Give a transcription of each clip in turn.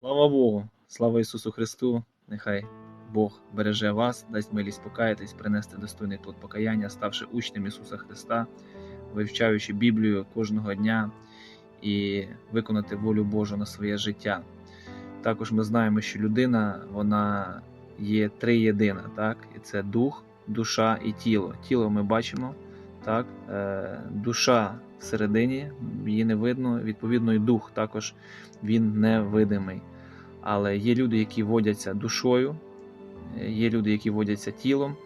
Слава Богу, слава Ісусу Христу! Нехай Бог береже вас, дасть милість покаятись, принести достойний плод покаяння, ставши учнем Ісуса Христа, вивчаючи Біблію кожного дня і виконати волю Божу на своє життя. Також ми знаємо, що людина вона є триєдина, так? І це дух, душа і тіло. Тіло ми бачимо, так? Е, душа всередині, її не видно, відповідно, і дух також він невидимий. Але є люди, які водяться душою, є люди, які водяться тілом,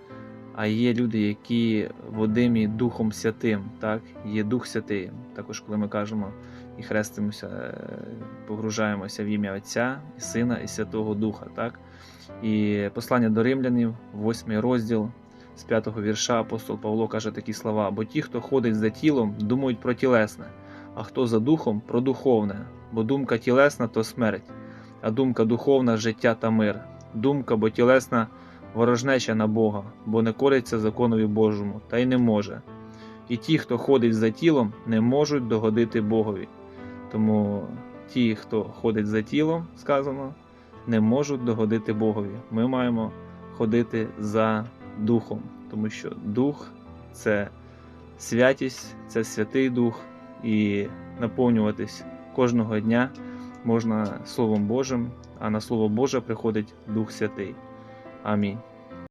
а є люди, які водимі Духом Святим. Так? Є Дух Святий. Також, коли ми кажемо і хрестимося, е, погружаємося в ім'я Отця, і Сина, і Святого Духа. Так? І послання до римлянів, 8 розділ. З п'ятого вірша апостол Павло каже такі слова: бо ті, хто ходить за тілом, думають про тілесне, а хто за духом про духовне, бо думка тілесна то смерть, а думка духовна життя та мир. Думка, бо тілесна ворожнеча на Бога, бо не кориться законові Божому, та й не може. І ті, хто ходить за тілом, не можуть догодити Богові. Тому ті, хто ходить за тілом, сказано, не можуть догодити Богові. Ми маємо ходити за духом, тому що дух це святість, це святий дух, і наповнюватись кожного дня можна Словом Божим, а на Слово Боже приходить Дух Святий. Амінь.